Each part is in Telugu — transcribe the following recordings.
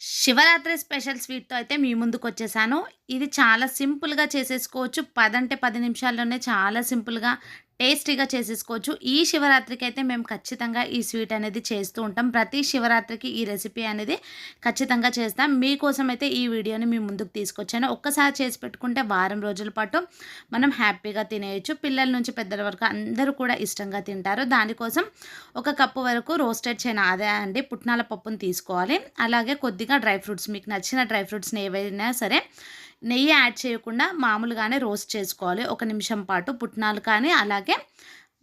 శివరాత్రి స్పెషల్ స్వీట్‌తో అయితే మీ ముందుకొచ్చేసాను. ఇది చాలా సింపుల్‌గా చేసేసుకోవచ్చు. పదంటే పది నిమిషాల్లోనే చాలా సింపుల్‌గా, టేస్టీగా చేసేసుకోవచ్చు. ఈ శివరాత్రికి అయితే మేము ఖచ్చితంగా ఈ స్వీట్ అనేది చేస్తూ ఉంటాం. ప్రతి శివరాత్రికి ఈ రెసిపీ అనేది ఖచ్చితంగా చేస్తాం. మీకోసం అయితే ఈ వీడియోని మీ ముందుకు తీసుకొచ్చాను. ఒక్కసారి చేసి పెట్టుకుంటే వారం రోజుల పాటు మనం హ్యాపీగా తినేయచ్చు పిల్లల నుంచి పెద్దల వరకు అందరూ కూడా ఇష్టంగా తింటారు. దానికోసం ఒక కప్పు వరకు రోస్టెడ్ చైనా అదే అండి పుట్నాల పప్పును తీసుకోవాలి. అలాగే కొద్దిగా డ్రై ఫ్రూట్స్ మీకు నచ్చిన డ్రై ఫ్రూట్స్‌ని ఏవైనా సరే నెయ్యి యాడ్ చేయకుండా మామూలుగానే రోస్ట్ చేసుకోవాలి. ఒక నిమిషం పాటు పుట్నాలు కానీ, అలాగే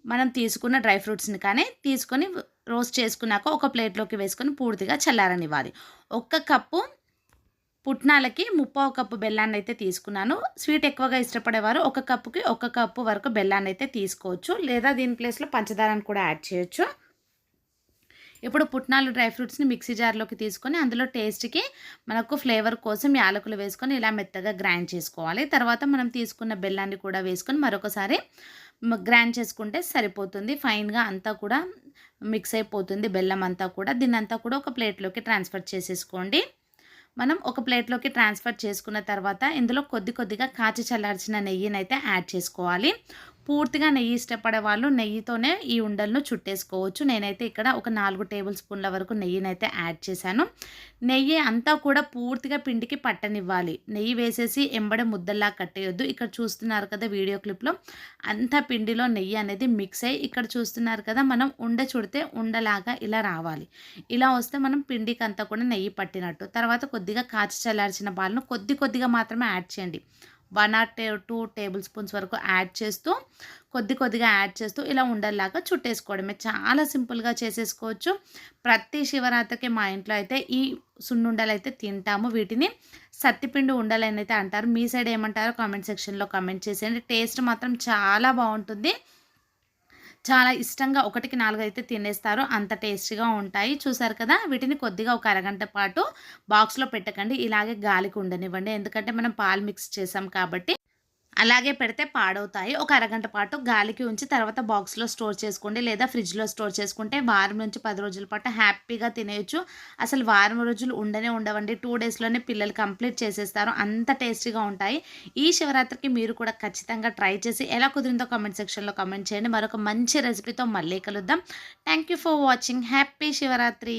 మనం తీసుకున్న డ్రై ఫ్రూట్స్‌ని కానీ తీసుకొని రోస్ట్ చేసుకున్నాక ఒక ప్లేట్‌లోకి వేసుకొని పూర్తిగా చల్లారనివ్వాలి. ఒక్క కప్పు పుట్నాలకి ముప్పావు కప్పు బెల్లాన్నయితే తీసుకున్నాను. స్వీట్ ఎక్కువగా ఇష్టపడేవారు ఒక కప్పుకి ఒక కప్పు వరకు బెల్లాన్ని అయితే తీసుకోవచ్చు. లేదా దీని ప్లేస్‌లో పంచదారను కూడా యాడ్ చేయొచ్చు. ఇప్పుడు పుట్నాలు డ్రై ఫ్రూట్స్‌ని మిక్సీ జార్‌లోకి తీసుకొని అందులో టేస్ట్‌కి మనకు ఫ్లేవర్ కోసం యాలకులు వేసుకొని ఇలా మెత్తగా గ్రైండ్ చేసుకోవాలి. తర్వాత మనం తీసుకున్న బెల్లాన్ని కూడా వేసుకొని మరొకసారి గ్రైండ్ చేసుకుంటే సరిపోతుంది. ఫైన్‌గా అంతా కూడా మిక్స్ అయిపోతుంది బెల్లం అంతా కూడా. దీన్నంతా కూడా ఒక ప్లేట్‌లోకి ట్రాన్స్‌ఫర్ చేసేసుకోండి. మనం ఒక ప్లేట్‌లోకి ట్రాన్స్‌ఫర్ చేసుకున్న తర్వాత ఇందులో కొద్ది కొద్దిగా కాచి చల్లార్చిన నెయ్యినైతే యాడ్ చేసుకోవాలి. పూర్తిగా నెయ్యి ఇష్టపడే వాళ్ళు నెయ్యితోనే ఈ ఉండలను చుట్టేసుకోవచ్చు. నేనైతే ఇక్కడ ఒక నాలుగు టేబుల్ స్పూన్ల వరకు నెయ్యినైతే యాడ్ చేశాను. నెయ్యి అంతా కూడా పూర్తిగా పిండికి పట్టనివ్వాలి. నెయ్యి వేసేసి ఎంబడే ముద్దల్లా కట్టేయొద్దు. ఇక్కడ చూస్తున్నారు కదా వీడియో క్లిప్‌లో అంతా పిండిలో నెయ్యి అనేది మిక్స్ అయ్యి ఇక్కడ చూస్తున్నారు కదా మనం ఉండ చుడితే ఉండలాగా ఇలా రావాలి. ఇలా వస్తే మనం పిండికి అంతా కూడా నెయ్యి పట్టినట్టు. తర్వాత కొద్దిగా కాచి చల్లార్చిన పాలను కొద్ది కొద్దిగా మాత్రమే యాడ్ చేయండి. వన్ ఆర్ టే టూ టేబుల్ స్పూన్స్ వరకు యాడ్ చేస్తూ కొద్ది కొద్దిగా యాడ్ చేస్తూ ఇలా ఉండల్లాగా చుట్టేసుకోవడమే. చాలా సింపుల్‌గా చేసేసుకోవచ్చు. ప్రతి శివరాత్రికి మా ఇంట్లో అయితే ఈ సున్నుండలు అయితే తింటాము. వీటిని సత్తిపిండి ఉండలనైతే అంటారు. మీ సైడ్ ఏమంటారో కామెంట్ సెక్షన్‌లో కామెంట్ చేసేయండి. టేస్ట్ మాత్రం చాలా బాగుంటుంది చాలా ఇష్టంగా ఒకటికి నాలుగు అయితే తినేస్తారు. అంత టేస్టీగా ఉంటాయి. చూసారు కదా! వీటిని కొద్దిగా ఒక అరగంట పాటు బాక్స్‌లో పెట్టకండి. ఇలాగే గాలికి ఉండనివ్వండి. ఎందుకంటే మనం పాలు మిక్స్ చేసాం కాబట్టి అలాగే పెడితే పాడవుతాయి. ఒక అరగంట పాటు గాలికి ఉంచి తర్వాత బాక్స్‌లో స్టోర్ చేసుకోండి. లేదా ఫ్రిడ్జ్‌లో స్టోర్ చేసుకుంటే వారం నుంచి పది రోజుల పాటు హ్యాపీగా తినేయచ్చు అసలు వారం రోజులు ఉండనే ఉండవండి. టూ డేస్‌లోనే పిల్లలు కంప్లీట్ చేసేస్తారు. అంత టేస్టీగా ఉంటాయి. ఈ శివరాత్రికి మీరు కూడా ఖచ్చితంగా ట్రై చేసి ఎలా కుదిరిందో కామెంట్ సెక్షన్‌లో కామెంట్ చేయండి. మరొక మంచి రెసిపీతో మళ్ళీ కలుద్దాం. Thank you for watching. Happy Shivaratri.